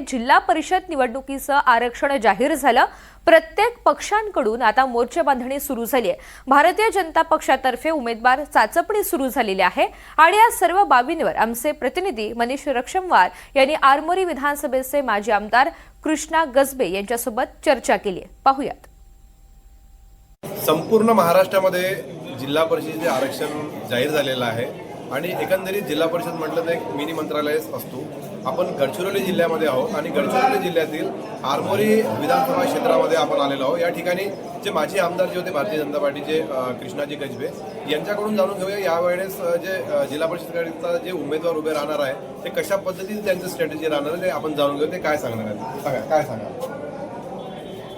जिल्हा परिषद निवडणुकीचं आरक्षण जाहीर झालं. प्रत्येक पक्षांकडून आता मोर्चे बांधणी सुरू झाली आहे. भारतीय जनता पक्षातर्फे उमेदवार चाचपणी सुरू झालेली आहे आणि या सर्व बाबींवर आमचे प्रतिनिधी मनीष रक्षमवार यांनी आरमोरी विधानसभेचे माजी आमदार कृष्णा गजबे यांच्यासोबत चर्चा केली आहे. पाहुयात. संपूर्ण महाराष्ट्रामध्ये जिल्हा परिषदेचे आरक्षण जाहीर झालेलं आहे आणि एकंदरीत जिल्हा परिषद म्हटलं तर एक मिनी मंत्रालय असतो. आपण गडचिरोली जिल्ह्यामध्ये आहोत आणि गडचिरोली जिल्ह्यातील आरमोरी विधानसभा क्षेत्रामध्ये आपण आलेलो आहोत. या ठिकाणी जे माजी आमदार जे होते भारतीय जनता पार्टीचे कृष्णाजी गजबे यांच्याकडून जाणून घेऊया यावेळेस जे जिल्हा परिषदकरिता जे उमेदवार उभे राहणार आहे ते कशा पद्धतीने त्यांचं स्ट्रॅटेजी राहणार आहे ते आपण जाणून घेऊ. ते काय सांगणार आहेत? सांगा काय सांगा?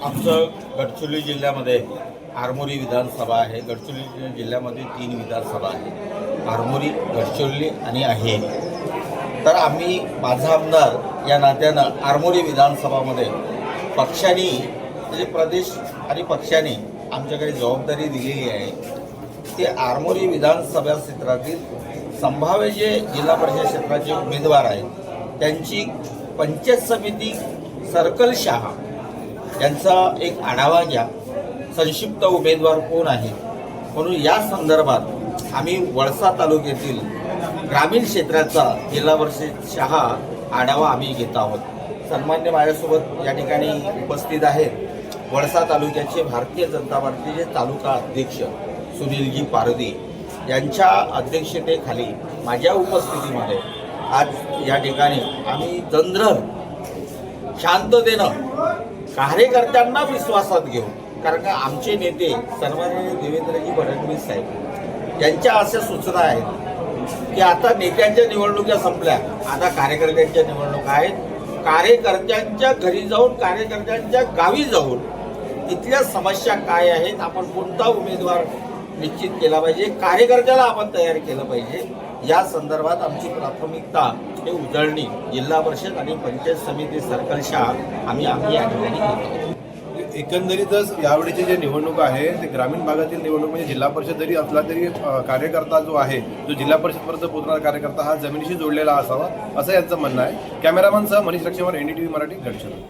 आमचं गडचिरोली जिल्ह्यामध्ये आरमोरी विधानसभा आहे. गडचिरोली जिल्ह्यामध्ये तीन विधानसभा आहे आरमोरी गडचिरोली आणि आहे. तर आम्ही माझा आमदार या नात्यानं आरमोरी विधानसभामध्ये पक्षाने म्हणजे प्रदेश आणि पक्षाने आमच्याकडे जबाबदारी दिलेली आहे. ते आरमोरी विधानसभा क्षेत्रातील संभाव्य जे जिल्हा परिषद क्षेत्राचे उमेदवार आहेत त्यांची पंचायत समिती सर्कल शहा यांचा एक आढावा घ्या. संक्षिप्त उमेदवार कोण आहे म्हणून या संदर्भात आम्ही वळसा तालुक्यातील ग्रामीण क्षेत्राचा जिल्हा वर्षी शहा आढावा आम्ही घेत आहोत. सन्मान्य माझ्यासोबत या ठिकाणी उपस्थित आहेत वळसा तालुक्याचे भारतीय जनता पार्टीचे तालुका अध्यक्ष सुनीलजी पारदी यांच्या अध्यक्षतेखाली माझ्या उपस्थितीमध्ये आज या ठिकाणी आम्ही तंद्र शांततेनं कार्यकर्त्यांना विश्वासात घेऊ कारण का आमचे नेते सर्वांनी देवेंद्रजी फडणवीस साहेब यांच्या अशा सूचना आहेत. की आता नेत्यांच्या निवडणुका संपल्या. आता कार्यकर्त्यांच्या निवडणुका आहेत. कार्यकर्त्यांच्या घरी जाऊन कार्यकर्त्यांच्या गावी जाऊन तिथल्या समस्या काय आहेत आपण कोणता उमेदवार निश्चित केला पाहिजे कार्यकर्त्याला आपण तयार केलं पाहिजे या संदर्भात आमची प्राथमिकता हे उजळणी जिल्हा परिषद आणि पंचायत समिती सर्कलशा आम्ही आम्ही या ठिकाणी घेतो. एकंदरीतच यावेळीची जे निवडणूक आहे ते ग्रामीण भागातील निवडणूक म्हणजे जिल्हा परिषद जरी असला तरी कार्यकर्ता जो आहे जो जिल्हा परिषदपर्यंत पोहोचणारा कार्यकर्ता हा जमिनीशी जोडलेला असावा असं यांचं म्हणणं आहे. कॅमेरामॅनसह मनीष रक्षेवर एनडीटीव्ही मराठी गडचिरोली.